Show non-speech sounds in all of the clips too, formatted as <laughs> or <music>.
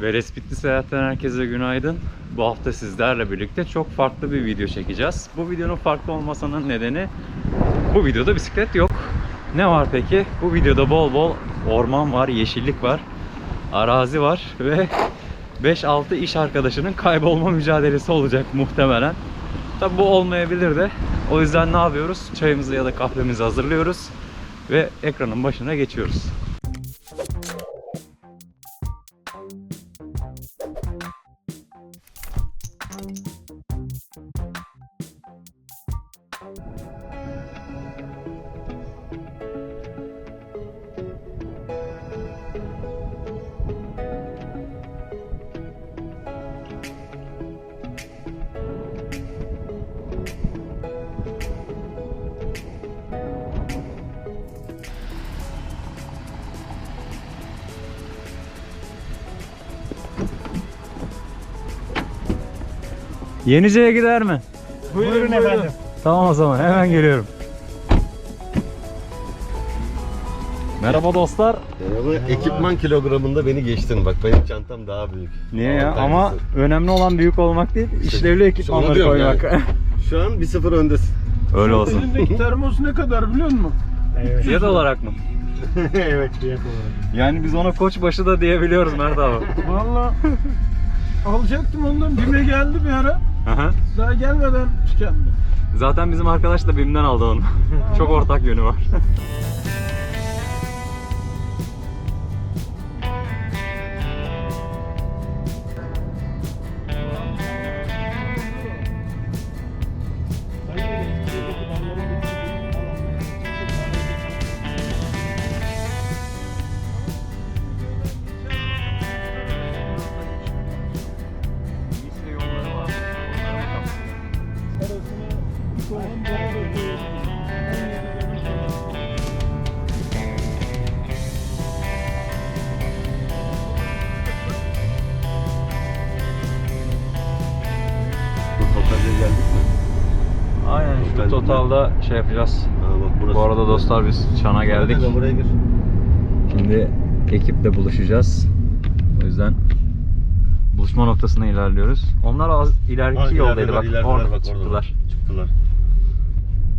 Ve Respitli Seyahat'ten herkese günaydın. Bu hafta sizlerle birlikte çok farklı bir video çekeceğiz. Bu videonun farklı olmasının nedeni bu videoda bisiklet yok. Ne var peki? Bu videoda bol bol orman var, yeşillik var, arazi var ve 5-6 iş arkadaşının kaybolma mücadelesi olacak muhtemelen. Tabi bu olmayabilir de. O yüzden ne yapıyoruz? Çayımızı ya da kahvemizi hazırlıyoruz ve ekranın başına geçiyoruz. Yenice'ye gider mi? Buyurun efendim. Tamam o zaman hemen geliyorum. Merhaba dostlar. Merhaba. Ekipman kilogramında beni geçtin bak benim çantam daha büyük. Niye ya? Ama önemli olan büyük olmak değil, işlevli onu ekipmanları koymak. Şu an 1-0 öndesin. Öyle olsun. Elindeki termos ne kadar biliyor musun? Fiyat olarak mı? <laughs> evet fiyat olarak. Yani biz ona koçbaşı da diyebiliyoruz Mert abi. Valla alacaktım ondan. Bime geldi bir ara. Aha. Daha gelmeden tükendi. Zaten bizim arkadaş da BİM'den aldı onu. <laughs> Çok ortak yönü var. <laughs> şey yapacağız. Ha, bak. Bu arada dostlar biz Çan'a geldik. Hadi buraya gir. Şimdi ekiple buluşacağız. O yüzden buluşma noktasına ilerliyoruz. Onlar az ileriki Ha, yoldaydı bak. ilerideler, Orada bak, çıktılar. Çıktılar.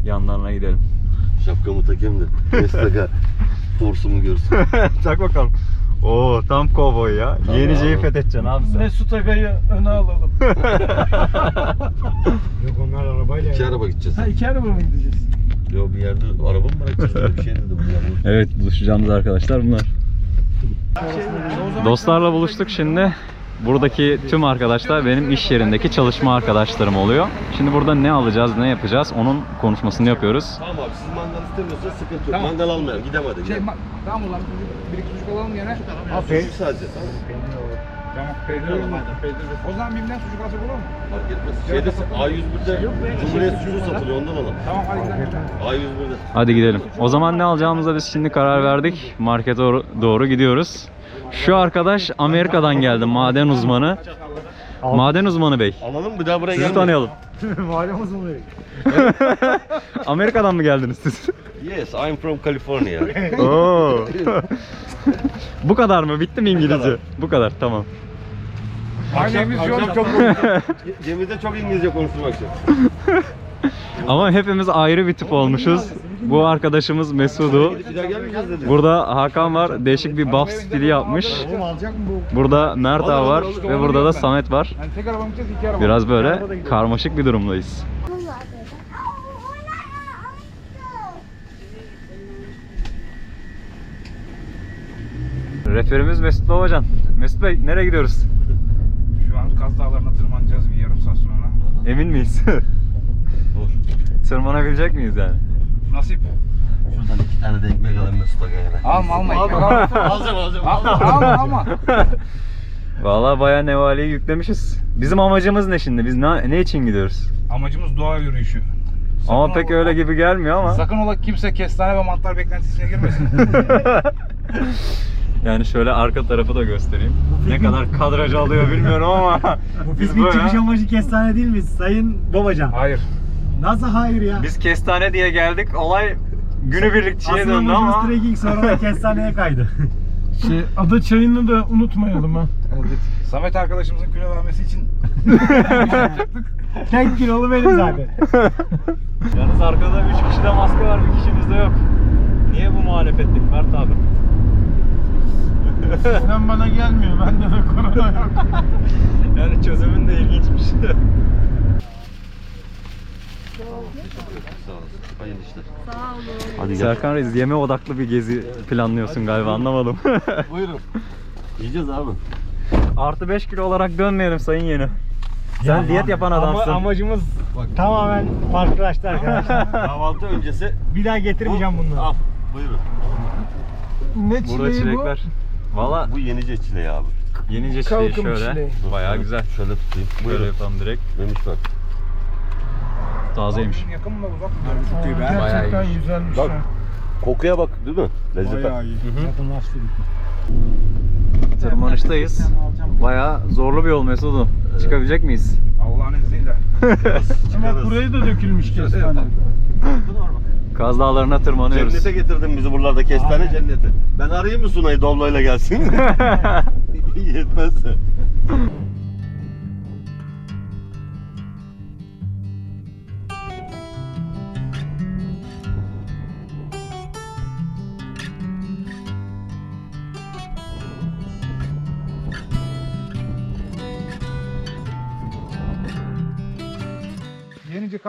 Yanlarına gidelim. Şapkamı takayım da. <laughs> Meslaka forsumu görsün. <laughs> Tak bakalım. Oo tam kovboy ya. Tamam Yenice'yi abi. fethedeceksin abi sen. Mesut Aga'yı öne alalım. <laughs> Yok onlar arabayla. İki araba gideceğiz. ha iki araba mı gideceğiz? Yo bir yerde araba mı bırakacağız? Bir şey dedi bunlar. Evet buluşacağımız arkadaşlar bunlar. Dostlarla buluştuk şimdi. Buradaki tüm arkadaşlar benim iş yerindeki çalışma arkadaşlarım oluyor. Şimdi burada ne alacağız, ne yapacağız onun konuşmasını yapıyoruz. Tamam abi siz mangal istemiyorsanız sıkıntı yok. Mangal almayalım. Gidem hadi. Şey, gidelim. ma- tamam ulan bir iki sucuk alalım gene. Sucuk sadece. Tamam. Tamam peynir alalım. O zaman bimden sucuk alsak olur mu? Fark etmez. Şeyde A101'de Cumhuriyet sucuğu satılıyor ondan alalım. Tamam hadi gidelim. A101'de. Hadi gidelim. O zaman ne alacağımıza biz şimdi karar verdik. Markete doğru, doğru gidiyoruz. Şu arkadaş Amerika'dan geldi maden uzmanı. Maden uzmanı bey. Alalım bir daha buraya Sizi gelmeyin. tanıyalım. Malumuz mu böyle? Amerika'dan mı geldiniz siz? Yes, I'm from California. <laughs> Oo. <laughs> Bu kadar mı? Bitti mi İngilizce? kadar. Bu kadar. Tamam. Akşam Akşam çok <laughs> Cemil'de çok İngilizce konuşmak için. Ama hepimiz ayrı bir tip olmuşuz. Bu arkadaşımız dedi. Burada Hakan var. Değişik bir buff stili yapmış. Burada Mert ağa var ve burada da Samet var. Biraz böyle karmaşık bir durumdayız. Referimiz Mesut Babacan. Mesut Bey nereye gidiyoruz? Kaz Dağları'na tırmanacağız bir yarım saat sonra. Emin miyiz? <laughs> Tırmanabilecek miyiz yani? Nasip. Şuradan iki tane de ekmek alayım Mesut Aga'ya. Alma alma. Alma <laughs> Alacağım alacağım. alma. alma. <laughs> Vallahi bayağı nevaleyi yüklemişiz. Bizim amacımız ne şimdi? Biz ne, ne için gidiyoruz? Amacımız doğa yürüyüşü. Ama Sakın pek ola- öyle gibi gelmiyor ama. Sakın ola kimse kestane ve mantar beklentisine girmesin. Yani şöyle arka tarafı da göstereyim. Ne kadar kadraj alıyor bilmiyorum ama <laughs> Bu biz filmin böyle- çıkış amacı kestane değil mi Sayın Babacan? Hayır. Nasıl hayır ya? Biz kestane diye geldik. Olay günübirlikçiye Aslında döndü ama. trekking sonra da <laughs> kestaneye kaydı. Şey, ada çayını da unutmayalım ha. <laughs> Samet arkadaşımızın kilo vermesi için Tek kilolu benim zaten. Yalnız arkada 3 kişide maske var, bir kişimizde yok. Niye bu muhalefetlik Mert abi? Sen bana gelmiyor. Bende de korona yok. <laughs> Yani çözümün de ilginçmiş. Sağ. Hayırlı işler. Sağ olun. Hadi gel. Serkan Reis yeme odaklı bir gezi planlıyorsun galiba anlamadım. <laughs> Buyurun. Yiyeceğiz abi. Artı 5 kilo olarak dönmeyelim sayın yeni. Sen diyet yapan adamsın. Ama amacımız tamamen farklılaştı arkadaşlar. <laughs> Kahvaltı öncesi. Bir daha getirmeyeceğim bunları. Al. Buyurun. Ne Burada çileği bu? çilekler. Valla Bu yenice çileği abi. yenice çileği Kalkın şöyle. çileği. Bayağı güzel. Şöyle tutayım. Böyle Buyurun. yapalım direkt. Memiş bak. Tazeymiş. yakın mı uzak mı? Çok iyi be. Gerçekten iyiymiş. güzelmiş Bak. ha. Kokuya bak değil mi? Lezzete. Bayağı iyi. Yakınlaştı. Tırmanıştayız. Bayağı zorlu bir yol Mesut'um. Çıkabilecek miyiz? Allah'ın izniyle. Ama buraya da dökülmüş kestane. Kaz Dağları'na tırmanıyoruz. Cennete getirdin bizi buralarda kestane cenneti. Ben arayayım mı Sunay'ı Doblo'yla gelsin? <laughs> <laughs> Yetmezse.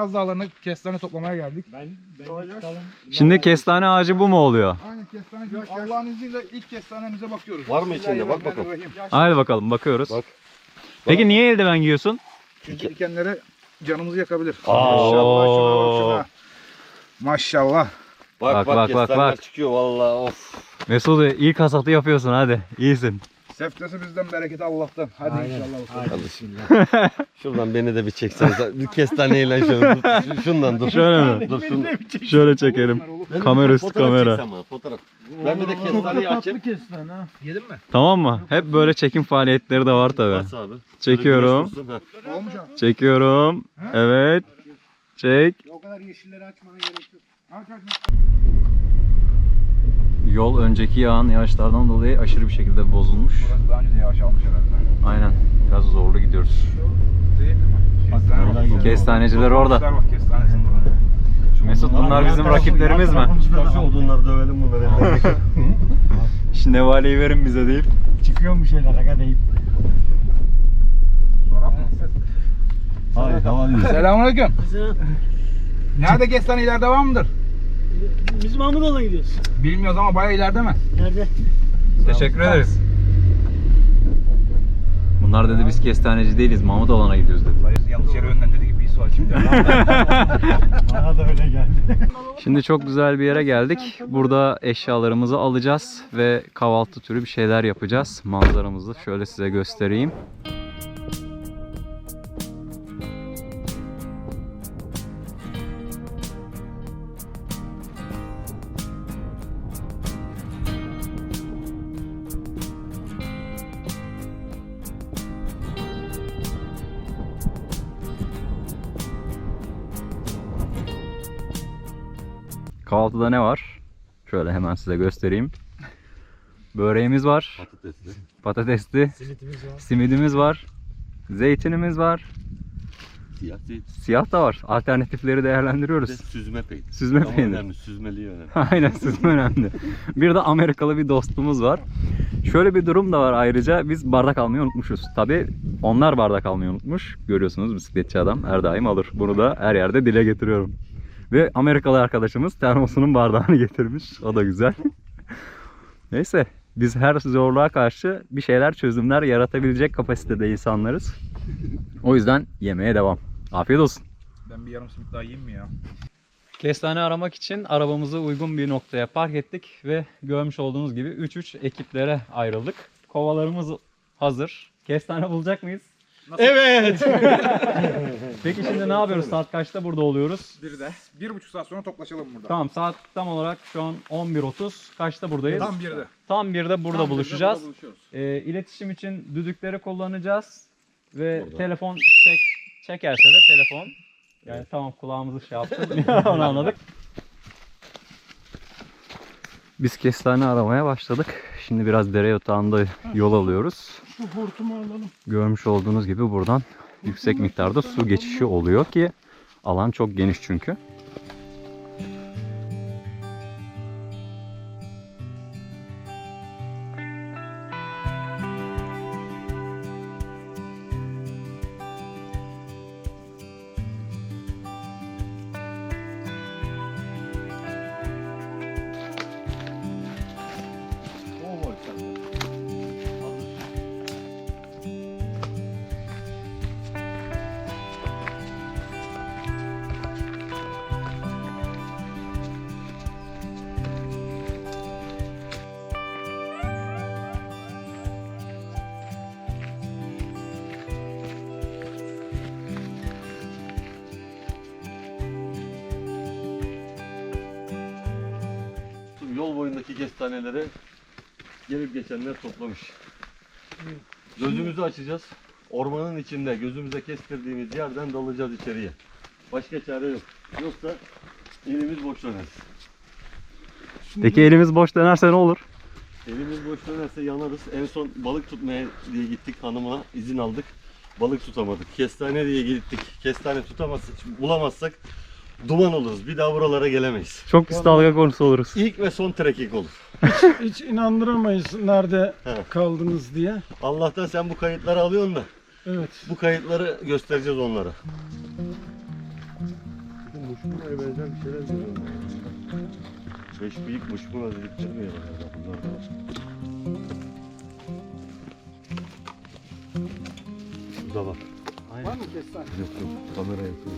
Kaz Dağları'na kestane toplamaya geldik. Şimdi kestane ağacı bu mu oluyor? Aynen kestane. Allah'ın izniyle ilk kestanemize bakıyoruz. Var mı içinde? Bak bakalım. Haydi bakalım bakıyoruz. Bak. Peki niye eldiven giyiyorsun? Çünkü dikenlere canımızı yakabilir. Aa. Maşallah şuna bak şuna. Maşallah. Bak Bak, bak, bak, bak. çıkıyor vallahi of. Mesut ilk hasatı yapıyorsun hadi. İyisin. Seftesi bizden bereketi Allah'tan. Hadi inşallah. Hadi. Şuradan beni de bir çekseniz. Bir kestaneyle şöyle dur. <laughs> Şundan dur. Şöyle mi? Dur şunu. Şöyle çekelim. Kamera üstü fotoğraf kamera. Fotoğraf. Ben bir de kestaneyi açayım. kestane ha. Yedin mi? Tamam mı? Hep böyle çekim faaliyetleri de var tabi. Çekiyorum. Çekiyorum. Evet. Çek. O kadar yeşilleri açmana gerek yok. Aç aç. Yol önceki yağan yağışlardan dolayı aşırı bir şekilde bozulmuş. Burası daha önce de yavaş almış herhalde. Aynen. Biraz zorlu gidiyoruz. Değil mi? Kestane oradan bak. geliyor. Kestaneciler orada. Bak burada. Mesut bunlar bizim rakiplerimiz mi? Odunları dövelim bunları. <laughs> Şimdi nevaleyi verin bize deyip. Çıkıyor bir şeyler aga deyip. Hayır hava Selamünaleyküm. Nerede kestane ileride var mıdır? Biz Mahmudoğlu'na gidiyoruz. Bilmiyoruz ama bayağı ileride mi? Nerede? Teşekkür ederiz. Bunlar dedi biz kestaneci değiliz. Mahmut Alan'a gidiyoruz dedi. Dayı yanlış yere yönlendirdi gibi bir var şimdi. <laughs> Bana da öyle geldi. Şimdi çok güzel bir yere geldik. Burada eşyalarımızı alacağız ve kahvaltı türü bir şeyler yapacağız. Manzaramızı şöyle size göstereyim. Kahvaltıda ne var? Şöyle hemen size göstereyim. Böreğimiz var, Patatesli. patatesli, Silitimiz var. simidimiz var, zeytinimiz var, Siyah zeytin. siyah da var. Alternatifleri Bir de değerlendiriyoruz. süzme peynir. Süzme Ama peynir. önemli süzmeliği önemli. <laughs> Aynen süzme önemli. Bir de Amerikalı bir dostumuz var. Şöyle bir durum da var ayrıca biz bardak almayı unutmuşuz. Tabi onlar bardak almayı unutmuş. Görüyorsunuz bisikletçi adam her daim alır. Bunu da her yerde dile getiriyorum. Ve Amerikalı arkadaşımız termosunun bardağını <laughs> getirmiş. O da güzel. Neyse biz her zorluğa karşı bir şeyler çözümler yaratabilecek kapasitede insanlarız. O yüzden yemeğe devam. Afiyet olsun. ben bir yarım simit daha yiyeyim mi ya? Kestane aramak için arabamızı uygun bir noktaya park ettik ve görmüş olduğunuz gibi 3-3 ekiplere ayrıldık. Kovalarımız hazır. Kestane bulacak mıyız? Evet. <laughs> Peki şimdi ne yapıyoruz? Saat kaçta burada oluyoruz? Bir de. Bir buçuk saat sonra toplaşalım burada. Tamam saat tam olarak şu an 11.30. Kaçta buradayız? Tam bir de. Tam 1'de burada Tam buluşacağız. burada buluşuyoruz. Ee, iletişim için düdükleri kullanacağız ve Burada. telefon çek, çekerse de telefon Yani tamam kulağımızı şey yaptık. <laughs> Onu anladık. Biz kestane aramaya başladık. Şimdi biraz dere yatağında yol alıyoruz. Şu hortumu alalım. Görmüş olduğunuz gibi buradan yüksek miktarda su geçişi oluyor ki alan çok geniş çünkü. Kestaneleri gelip geçenler toplamış. Gözümüzü açacağız. Ormanın içinde gözümüze kestirdiğimiz yerden dalacağız içeriye. Başka çare yok. Yoksa elimiz boş döner. Peki elimiz boş dönerse ne olur? Elimiz boş dönerse yanarız. En son balık tutmaya diye gittik hanıma izin aldık. Balık tutamadık. Kestane diye gittik. Kestane tutamazsak, bulamazsak duman oluruz. Bir daha buralara gelemeyiz. Çok pis dalga konusu oluruz. İlk ve son trekking olur. Hiç inandıramayız nerede He. kaldınız diye. Allah'tan sen bu kayıtları alıyorsun da Evet. bu kayıtları göstereceğiz onlara. Muşmula'ya benzer bir şeyler görüyorum. Beş büyük muşmula dedikleri mi ya? Bunlar da var. Burada var. Var mı kestane? Yok yok. Kamera yapıyor.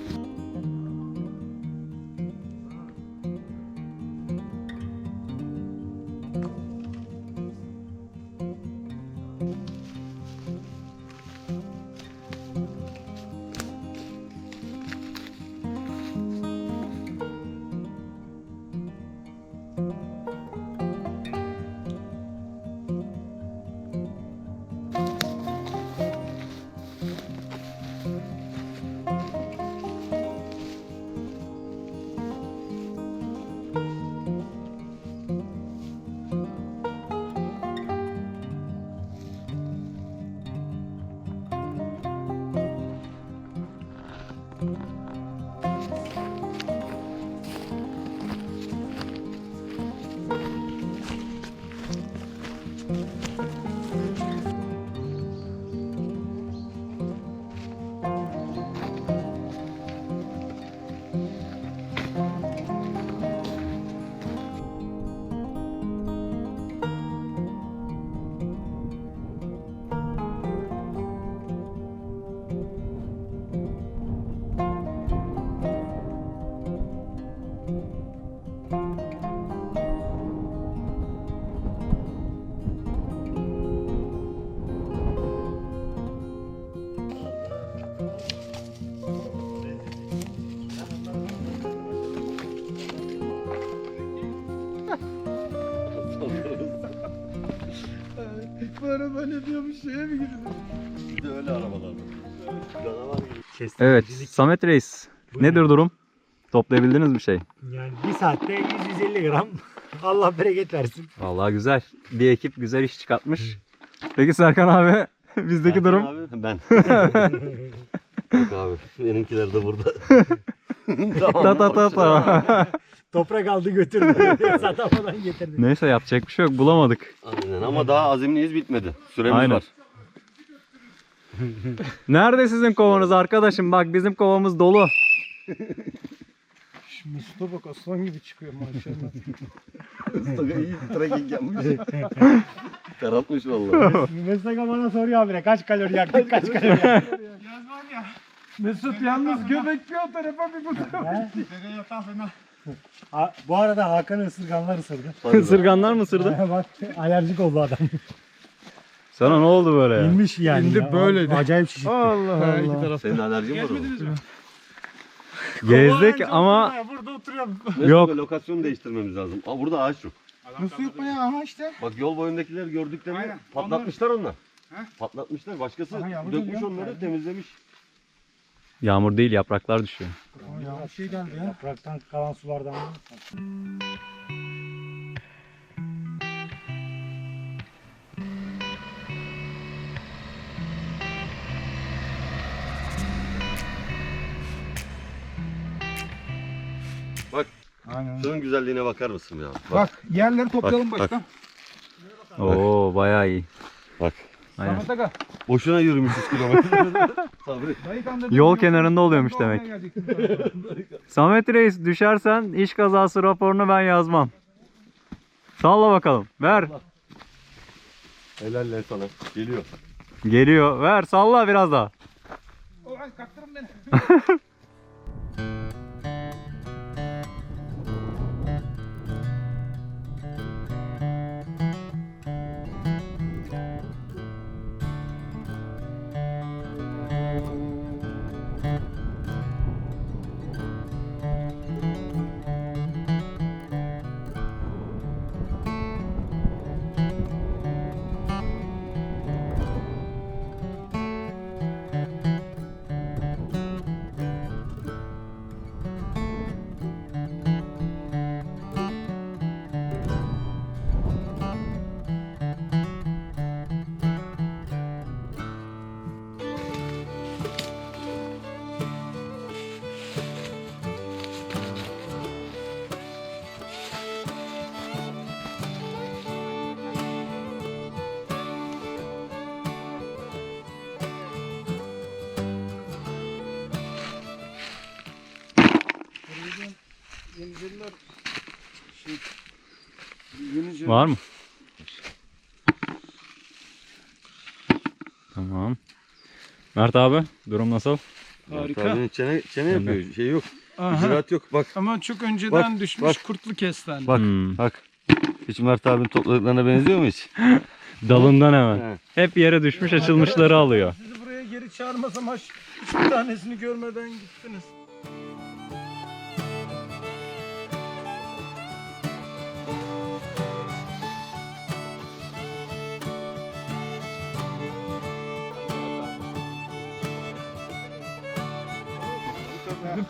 Şeye mi? Bir de öyle arabalar. Canavar gibi. Evet Samet Reis nedir durum? Toplayabildiniz bir şey? Yani bir saatte 100-150 gram. <laughs> Allah bereket versin. Vallahi güzel. Bir ekip güzel iş çıkartmış. Peki Serkan abi <laughs> bizdeki Serkan durum? Abi, ben. <laughs> Yok abi. Benimkiler de burada. Ta ta ta ta. Toprak aldı götürdü. <laughs> Satamadan getirdi. Neyse yapacak bir şey yok bulamadık. Aynen ama daha azimliyiz bitmedi. Süremiz Aynen. var. <laughs> Nerede sizin kovanız arkadaşım? Bak bizim kovamız dolu. Şu Mesut'a bak aslan gibi çıkıyor maşallah. Mustafa iyi trekking yapmış. <laughs> Ferhatmış vallahi. Mesela bana soruyor habire kaç kalori yaktık kaç kalori yaktık. Mesut yalnız göbek bir o tarafa bir bu tarafa. Yatağı fena. Ha, bu arada Hakan'ı ısırganlar ısırdı. Isırganlar mı ısırdı? <laughs> Bak alerjik oldu adam. Sana ne oldu böyle ya? İnmiş yani. İndi ya. böyle de. Acayip şişitti. Allah Allah. Senin alerjin var? <laughs> Gezdik ama Burada oturuyorum. Yok. Lokasyonu değiştirmemiz lazım. Aa, burada ağaç yok. Nasıl yok mu ya? Aha işte. Bak yol boyundakiler gördüklerini Aynen. patlatmışlar onlar. Patlatmışlar. Başkası Aha, yavru dökmüş geliyor. onları temizlemiş. Yağmur değil yapraklar düşüyor. bir şey geldi ya. Yapraktan kalan sulardan. Aynen. Şunun güzelliğine bakar mısın ya? Bak. Bak yerleri toplayalım Bak, baştan. Oo bayağı iyi. Bak. Aynen. Samet Aga. Boşuna yürümüşüz kilometre. <laughs> Sabri. Dayı kandırdın. Yol kenarında oluyormuş demek. <laughs> Samet Reis düşersen iş kazası raporunu ben yazmam. Salla bakalım. Ver. Helal lan sana. Geliyor. Geliyor. Ver salla biraz daha. Ulan kaptırın beni. <laughs> Yeniceler şey Yenice Var mı? Tamam. Mert abi durum nasıl? Harika. Tabii çene, çene yapıyor. Şey yok. Aha. Yok. Bak. Ama çok önceden Bak, düşmüş bak. kurtlu kestane. Bak. Hmm. Bak. Hiç Mert abinin topladıklarına benziyor mu hiç? <laughs> Dalından hemen. He. Hep yere düşmüş açılmışları alıyor. Sizi buraya geri çağırmasam haş hiçbir tanesini görmeden gittiniz.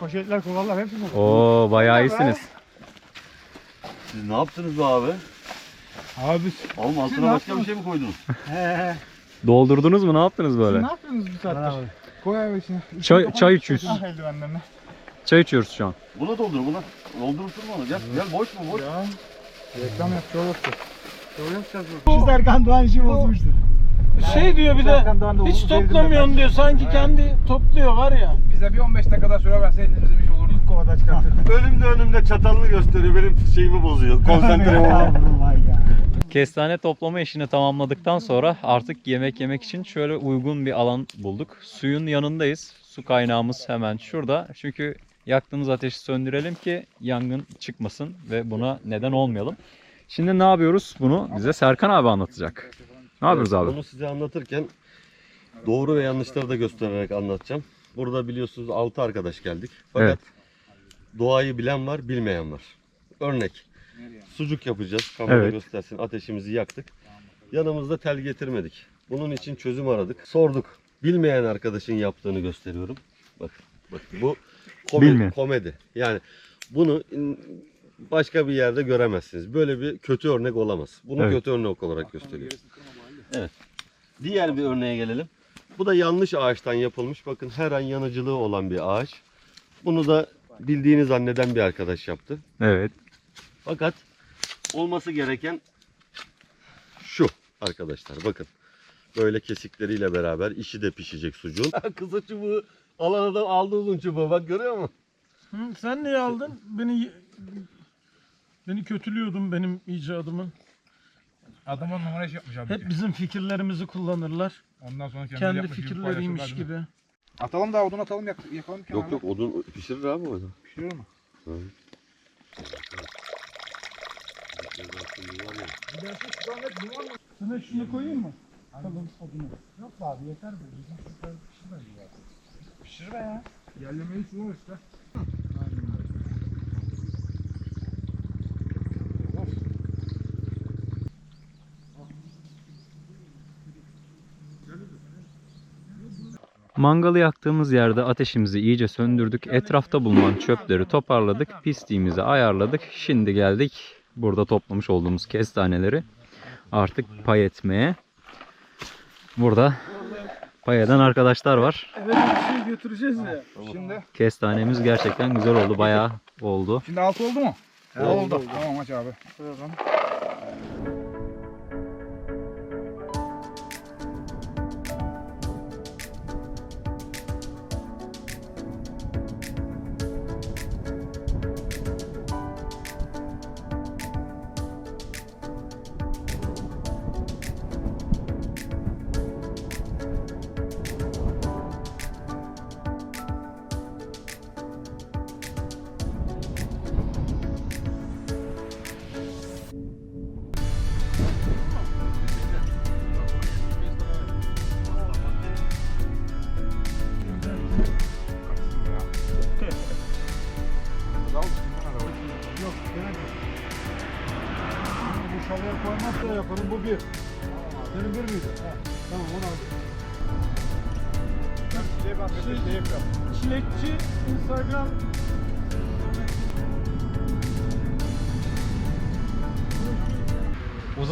Poşetler kovalar hepsi bu. Oo bayağı iyisiniz. Siz ne yaptınız be abi? Abi Oğlum altına başka bir şey mi koydunuz? he Doldurdunuz mu? Ne yaptınız böyle? Ne yapıyorsunuz bu saatte? Koy abi içine. Çay, çay içiyoruz. Ah. Çay içiyoruz şu an. Buna doldur buna. Doldurursun mu onu? Gel, gel boş mu boş? Ya. Reklam yap, şov yapacağız. Şov yapacağız bu. Şu Serkan Doğan işi bozmuştu. Şey diyor bir de hiç toplamıyorsun diyor. Sanki kendi topluyor var ya. Bize bir 15 dakika daha süre verseydiniz bizim iş olurdu. İlk kovada çıkartırdık. <laughs> Önümde önümde çatalını gösteriyor. Benim şeyimi bozuyor. <laughs> Konsantremi. Vay ya. Kestane toplama işini tamamladıktan sonra artık yemek yemek için şöyle uygun bir alan bulduk. Suyun yanındayız. Su kaynağımız hemen şurada. Çünkü yaktığımız ateşi söndürelim ki yangın çıkmasın ve buna neden olmayalım. Şimdi ne yapıyoruz? Bunu bize Serkan abi anlatacak. Ne yapıyoruz abi? Bunu size anlatırken doğru ve yanlışları da göstererek anlatacağım. Burada biliyorsunuz 6 arkadaş geldik. Fakat Evet. doğayı bilen var, bilmeyen var. Örnek. Sucuk yapacağız. Kamera Evet. göstersin. Ateşimizi yaktık. Yanımızda tel getirmedik. Bunun için çözüm aradık. Sorduk. Bilmeyen arkadaşın yaptığını gösteriyorum. Bak, bak bu komedi. Komedi. Yani bunu başka bir yerde göremezsiniz. Böyle bir kötü örnek olamaz. Bunu Evet. kötü örnek olarak gösteriyorum. Evet. Diğer bir örneğe gelelim. Bu da yanlış ağaçtan yapılmış. Bakın her an yanıcılığı olan bir ağaç. Bunu da bildiğini zanneden bir arkadaş yaptı. Evet. Fakat olması gereken şu arkadaşlar bakın. Böyle kesikleriyle beraber işi de pişecek sucuğun. <laughs> Kısa çubuğu alan adam aldı uzun çubuğu bak görüyor musun? Hı, sen niye aldın? Beni beni kötülüyordun benim icadımı. Adamın numara iş yapmış abi. Hep bizim fikirlerimizi kullanırlar. Ondan sonra kendileri Kendi yapmış gibi fikirleriymiş paylaşırlar, değil mi? gibi. Atalım daha odun atalım yak yakalım kenara. Yok yok odun pişirir abi orada. Pişiriyor mu? Sana şunu koyayım mı? Yok abi yeter bu. Bizim çocuklar pişirmez ya. Pişir be ya. Yerlemeyi su var işte. Mangalı yaktığımız yerde ateşimizi iyice söndürdük. Etrafta bulunan çöpleri toparladık. Pisliğimizi ayarladık. Şimdi geldik burada toplamış olduğumuz kestaneleri artık pay etmeye. Burada pay eden arkadaşlar var. Eve bir şey götüreceğiz ya. Şimdi Kestanemiz gerçekten güzel oldu. Bayağı oldu. şimdi altı oldu mu? oldu. Tamam aç abi. Yok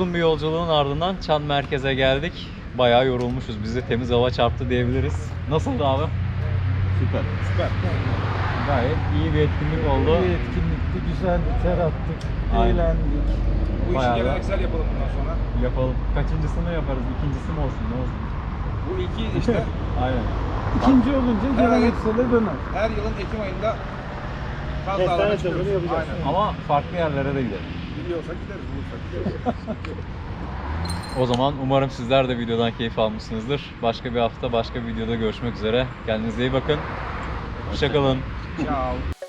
Uzun bir yolculuğun ardından Çan merkeze geldik. Bayağı yorulmuşuz. Bize temiz hava çarptı diyebiliriz. Nasıldı abi? Süper. Süper. Gayet iyi bir etkinlik oldu. Bir etkinlikti, güzeldi, ter attık, Aynen. eğlendik. Bu işi Bayağı da- geleneksel yapalım bundan sonra. Yapalım. Kaçıncısını yaparız? İkincisi mi olsun? Ne olsun? Bu iki işte <laughs> Aynen. İkinci olunca geleneksele döner. her yılın Ekim ayında Kaz Kestane çıkıyoruz. yapacağız. Aynen. Ama farklı yerlere de gidelim. Biliyorsak gideriz, bulursak gideriz. O zaman umarım sizler de videodan keyif almışsınızdır. Başka bir hafta başka bir videoda görüşmek üzere. Kendinize iyi bakın. Hoşçakalın. Ciao.